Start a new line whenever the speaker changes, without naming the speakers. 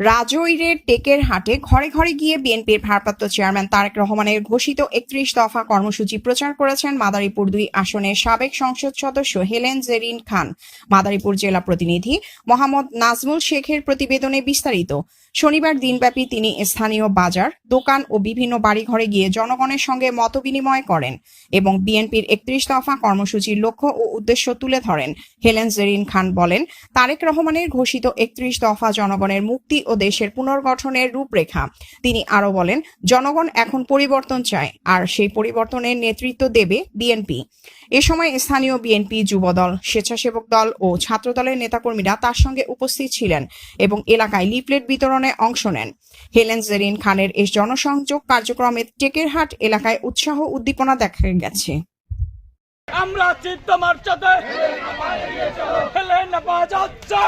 রাজৈরের টেকের হাটে ঘরে ঘরে গিয়ে বিএনপির ভারপ্রাপ্ত চেয়ারম্যান তারেক রহমানের ঘোষিত একত্রিশ দফা কর্মসূচি প্রচার করেছেন মাদারীপুর দুই আসনের সাবেক সংসদ সদস্য হেলেন জেরিন খান। মাদারীপুর জেলা প্রতিনিধি মোহাম্মদ নাজমুল শেখের প্রতিবেদনে বিস্তারিত। শনিবার দিনব্যাপী তিনি স্থানীয় বাজার, দোকান ও বিভিন্ন বাড়িঘরে গিয়ে জনগণের সঙ্গে মতবিনিময় করেন এবং বিএনপির একত্রিশ দফা কর্মসূচির লক্ষ্য ও উদ্দেশ্য তুলে ধরেন। হেলেন জেরিন খান বলেন, তারেক রহমানের ঘোষিত একত্রিশ দফা জনগণের মুক্তি দেশের পুনর্গঠনের রূপরেখা। তিনি আরও বলেন, জনগণ এখন পরিবর্তন চায়, আর সেই পরিবর্তনের নেতৃত্ব দেবে বিএনপি। এ সময় স্থানীয় বিএনপি যুবদল, স্বেচ্ছাসেবক দল ও ছাত্রদলের নেতাকর্মীরা তার সঙ্গে উপস্থিত ছিলেন এবং এলাকায় লিফলেট বিতরণে অংশ নেন। হেলেন জেরিন খানের এই জনসংযোগ কার্যক্রমে টেকেরহাট এলাকায় উৎসাহ উদ্দীপনা দেখা গেছে।
আমরা চিত্ত মার্চাতে হেলে না বাজাচ্ছে